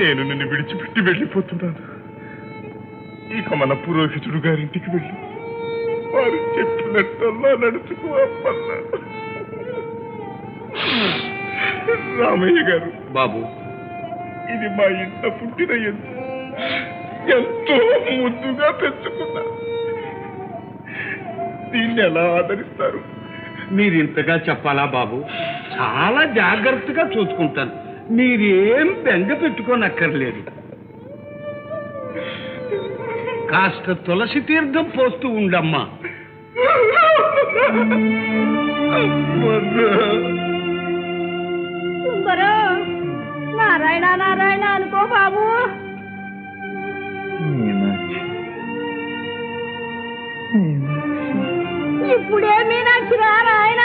నేను నిన్ను విడిచిపెట్టి వెళ్ళిపోతున్నాను. ఇక మన పురోహితుడు గారింటికి వెళ్ళి వారు చెప్పినట్టల్లా నడుచుకో అప్పన్నా రామయ్య గారు బాబు. ఇది మా ఇంట పుట్టిన ఎంతో ఎంతో ముద్దుగా పెంచుకున్నా దీన్ని ఎలా ఆదరిస్తారు? మీరు ఇంతగా చెప్పాలా బాబు? చాలా జాగ్రత్తగా చూసుకుంటాను. మీరేం బెంగ పెట్టుకోనక్కర్లేదు. కాస్త తులసి తీర్థం పోస్తూ ఉండమ్మా. నారాయణ నారాయణ అనుకో బాబు. ఇప్పుడే మీనాక్షి నాయన.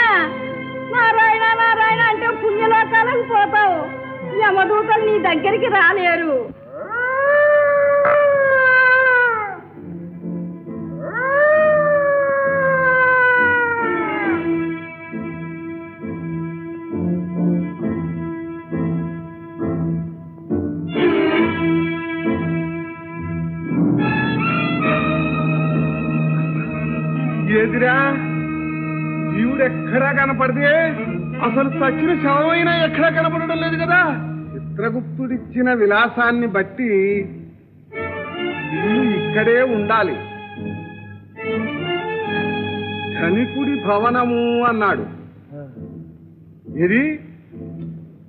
నారాయణ నారాయణ అంటే పుణ్యలోకాలకు పోతావు. యమదూతలు నీ దగ్గరికి రాలేరు. ఎదురా జీవుడు ఎక్కడా కనపడితే అసలు సచిన శవమైనా ఎక్కడా కనపడడం లేదు కదా? చిత్రగుప్తుడిచ్చిన విలాసాన్ని బట్టి ఇల్లు ఇక్కడే ఉండాలి. ధనికుడి భవనము అన్నాడు. ఇది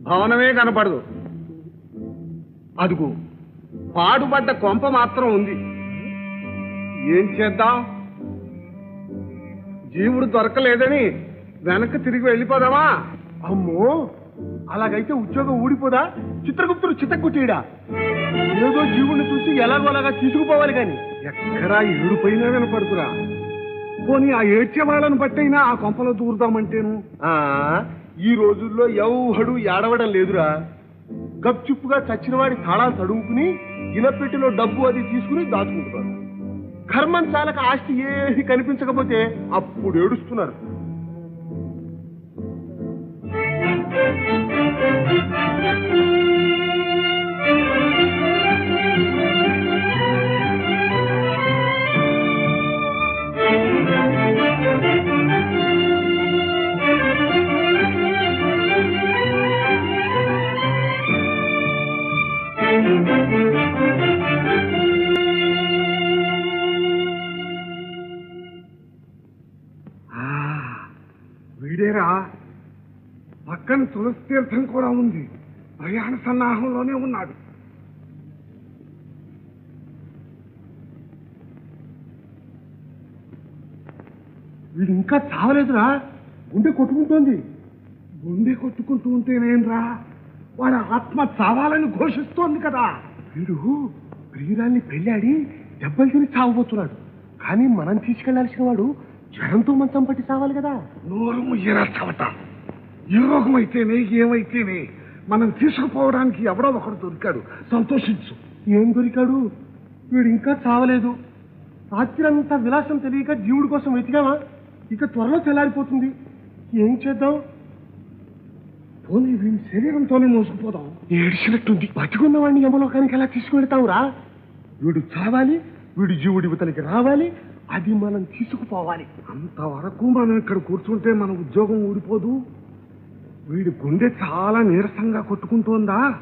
భవనమే కనపడదు. అదుగు పాడుపడ్డ కొంప మాత్రం ఉంది. ఏం చేద్దాం? జీవుడు దొరకలేదని వెనక్కి తిరిగి వెళ్ళిపోదామా? అమ్మో అలాగైతే ఉద్యోగం ఊడిపోదా? చిత్రగుప్తుడు చిత్తకుటీడా ఏదో జీవుని చూసి ఎలాగోలాగా తీసుకుపోవాలి కాని ఎక్కడా ఏడుపోయినా వినపడుతురా. పోనీ ఆ ఏడ్చే వాళ్ళను బట్టైనా ఆ కొంపలో దూరుదామంటేను? ఆ ఈ రోజుల్లో ఎవడు ఏడవడం లేదురా. గప్చుప్పుగా చచ్చినవాడి తాళాలు తడువుకుని ఇలపెట్టిలో డబ్బు అది తీసుకుని దాచుకుంటున్నారు. కర్మం చాలక ఆస్తి ఏది కనిపించకపోతే అప్పుడు ఏడుస్తున్నారు. ఆ, పక్కన తులసి తీర్థం కూడా ఉంది. ప్రయాణ సన్నాహంలోనే ఉన్నాడు. వీడు ఇంకా చావలేదురా. గుండె కొట్టుకుంటోంది. గుండె కొట్టుకుంటూ ఉంటేనేంరా వాడి ఆత్మ చావాలని ఘోషిస్తోంది కదా. వీడు ప్రియురాల్ని పెళ్ళాడి దెబ్బలు తిని చావబోతున్నాడు. కానీ మనం తీసుకెళ్ళాల్సిన వాడు జ్వరంతో మంచం పట్టి చావాలి కదా. నోరు ముయ్యరా చవట. ఏ రోగం అయితేనే ఏమైతేనే మనం తీసుకుపోవడానికి ఎవడో ఒకడు దొరికాడు. సంతోషించు. ఏం దొరికాడు? వీడు ఇంకా చావలేదు. రాత్రంతా విలాసం తెలియక జీవుడి కోసం వెతికామా ఇక త్వరలో తెల్లారిపోతుంది. ఏం చేద్దాం? పోనీ వీడి శరీరంతోనే మోసుకుపోదాం. ఏడిచినట్టుంది. బతికున్న వాడిని యమలోకానికి ఎలా తీసుకువెళ్తావురా? వీడు చావాలి వీడు జీవుడి ఇవతలికి రావాలి అది మనం తీసుకుపోవాలి. అంతవరకు మనం ఇక్కడ కూర్చుంటే మన ఉద్యోగం ఊడిపోదు. వీడి గుండె చాలా నీరసంగా కొట్టుకుంటోందా?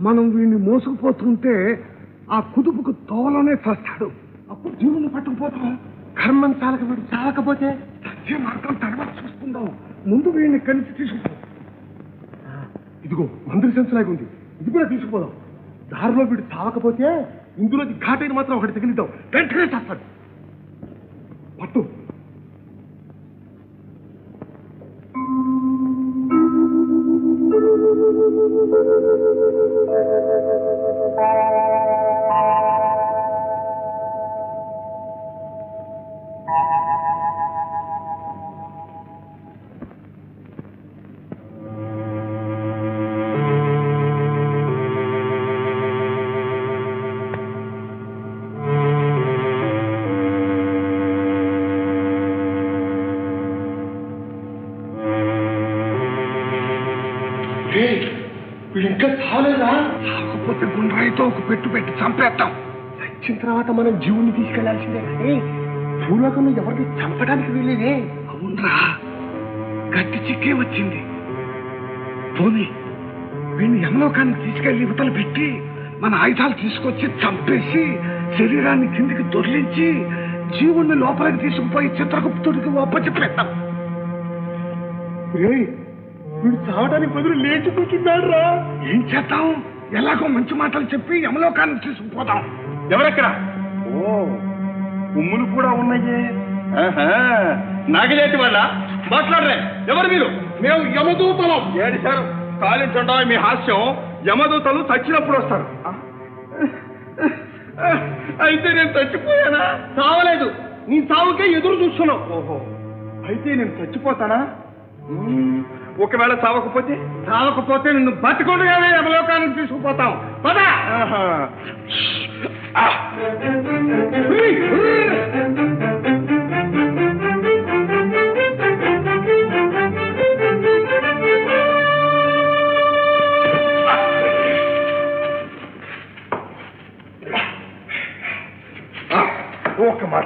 మనం వీడిని మోసుకుపోతుంటే ఆ కుదుపుకు తోవలోనే చస్తాడు అప్పుడు జీవుని పట్టుకుపోతాం కర్మం చాలక వీడు చాలకపోతే సత్య మార్గం తర్వాత చూసుకుందాం. ముందు వీడిని కలిసి తీసుకుపో. ఇదిగో మందుల సెన్స్లాగా ఉంది. ఇది కూడా తీసుకుపోదాం. దారిలో వీడు చావకపోతే ఇందులోకి ఘాటైన మాత్రం ఒకటి తగిలిద్దాం. వెంటనే చేస్తాడు. ఇంకా చాలేదా? కాకపోతే గుండ్రాయితో ఒక పెట్టు పెట్టి చంపేద్దాం చచ్చిన తర్వాత మనం జీవుని తీసుకెళ్ళాల్సిందే కానీ భూలోకంలో ఎవరిని చంపడానికి వీలేదే అవునరా గట్టి చిక్కే వచ్చింది. పోనీ వీడిని యమలోకానికి తీసుకెళ్ళి యువతలు పెట్టి మన ఆయుధాలు తీసుకొచ్చి చంపేసి శరీరాన్ని కిందికి దొర్లించి జీవుణ్ణి లోపలికి తీసుకుపోయి చిత్రగుప్తుడికి ఒప్పచెప్పేద్దాం వీడు చావడానికి బదులు లేచి కూర్చున్నాడు రా. ఏం చేద్దాం? ఎలాగో మంచి మాటలు చెప్పి యమలోకానికి తీసుకుపోదాం. ఎవరెక్కడ? ఓ ఉమ్ములు కూడా ఉన్నాయే. నాగజాతి వాళ్ళ? మాట్లాడరే ఎవరు మీరు? మేము యమదూతలం. ఏడు సార్ కాలించండా మీ హాస్యం. యమదూతలు చచ్చినప్పుడు వస్తారు. అయితే నేను చచ్చిపోయానా? చావలేదు. నీ చావుకే ఎదురు చూస్తున్నావు ఓహో అయితే నేను చచ్చిపోతానా. ఒకవేళ చావకపోతే? చావకపోతే నిన్ను బతికొండగానే యమలోకానికి తీసుకుపోతాం. పదా! ఒక మాట.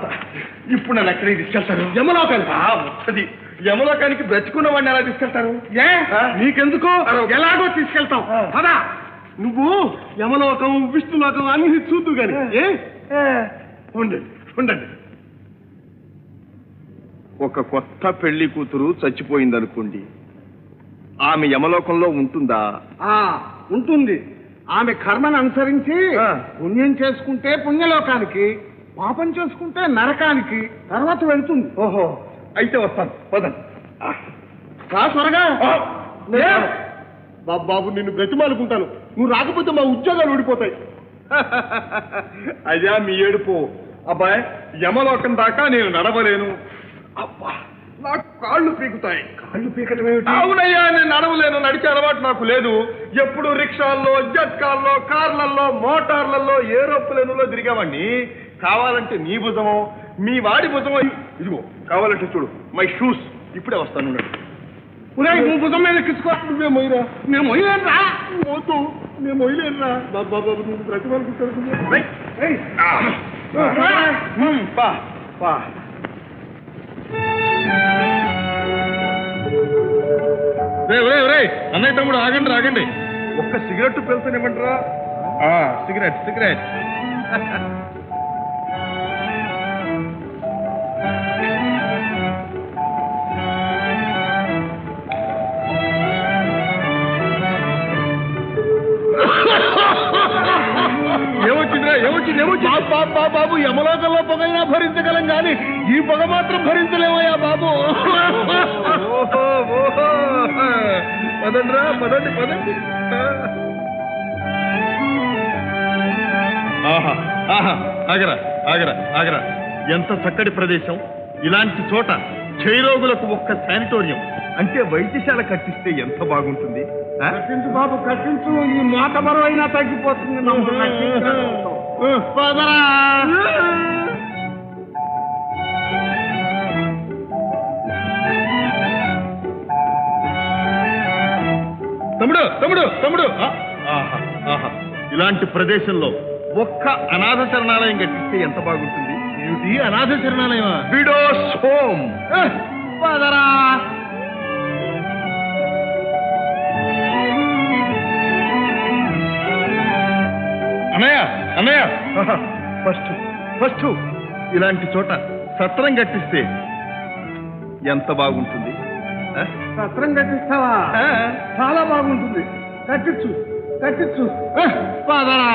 ఇప్పుడు నన్ను ఎక్కడికి తీసుకెళ్తారు యమలోకానికి. ఆ, వస్తది. యమలోకానికి బ్రతుకున్న వాడిని ఎలా తీసుకెళ్తారు? ఏ? నీకెందుకు. ఎలాగో తీసుకెళ్తాం. పదా. నువ్వు యమలోకం విష్ణులోకం అన్ని చూద్దు గాని ఏ? ఉండండి ఉండండి. ఒక కొత్త పెళ్ళి కూతురు చచ్చిపోయిందనుకోండి. ఆమె యమలోకంలో ఉంటుందా? ఆ ఉంటుంది. ఆమె కర్మను అనుసరించి. పుణ్యం చేసుకుంటే పుణ్యలోకానికి పాపం చేసుకుంటే నరకానికి తర్వాత వెళ్తుంది. ఓహో. అయితే వస్తాను. పదండి. రా త్వరగా? బాబు బాబు నిన్ను బ్రతిమాలుకుంటాను. నువ్వు రాకపోతే మా ఉద్యోగాలు ఊడిపోతాయి. అదే మీ ఏడుపు. అబ్బాయి యమలోకం దాకా నేను నడవలేను. అబ్బా నాకు కాళ్ళు పీకుతాయి. కాళ్ళు పీకటం ఏమిటి? అవునయ్యా నేను నడవలేను. నడిచే అలవాటు నాకు లేదు. ఎప్పుడు రిక్షాల్లో జట్కాల్లో కార్లల్లో మోటార్లలో ఏరోప్లేనులో తిరిగామండి కావాలంటే నీ భుజమో మీ వాడి భుజమో ఇదిగో కావాలంటే చూడు. మై షూస్ ఇప్పుడే వస్తాను ఉండండి. ఉదయ్ నువ్వు భుజం మీద ఎక్కించుకో నువ్వే మొయ్యరా? నేను మొయ్యలేను రా మోతు నేను మొయ్యలేను రా బాబు నువ్వు పా పా అన్నయ్య తమ్ముడు ఆగండి ఆగండి. ఒక్క సిగరెట్ పెళ్తానేమంటారా సిగరెట్ సిగరెట్. బాబు యమలోకంలో పొగైనా భరించగలం కానీ ఈ పొగ మాత్రం భరించలేమయ్యా బాబు. పదండ్రా పదండి పదండి. ఆహా ఆహా ఆగరా ఆగరా ఆగరా. ఎంత చక్కటి ప్రదేశం. ఇలాంటి చోట క్షయరోగులకు ఒక్క శానిటోరియం. అంటే వైద్యశాల కట్టిస్తే ఎంత బాగుంటుంది? కట్టించు బాబు కట్టించు. ఈ మాట మరవైనా తగ్గిపోతుంది నమ్ము, కట్టించు. పదరా. తమ్ముడు తమ్ముడు తమ్ముడు. ఆ, ఆహా ఆహా. ఇలాంటి ప్రదేశంలో ఒక్క అనాథ శరణాలయం కట్టిస్తే ఎంత బాగుంటుంది? ఏమిటి? అనాథ శరణాలయం విడోస్ హోమ్. పదరా. అన్నయ్య అన్నయ్య! ఫస్ట్ ఫస్ట్ ఇలాంటి చోట సత్రం కట్టిస్తే ఎంత బాగుంటుంది? సత్రం కట్టిస్తావా? చాలా బాగుంటుంది. కట్టించు కట్టించు. పదరా.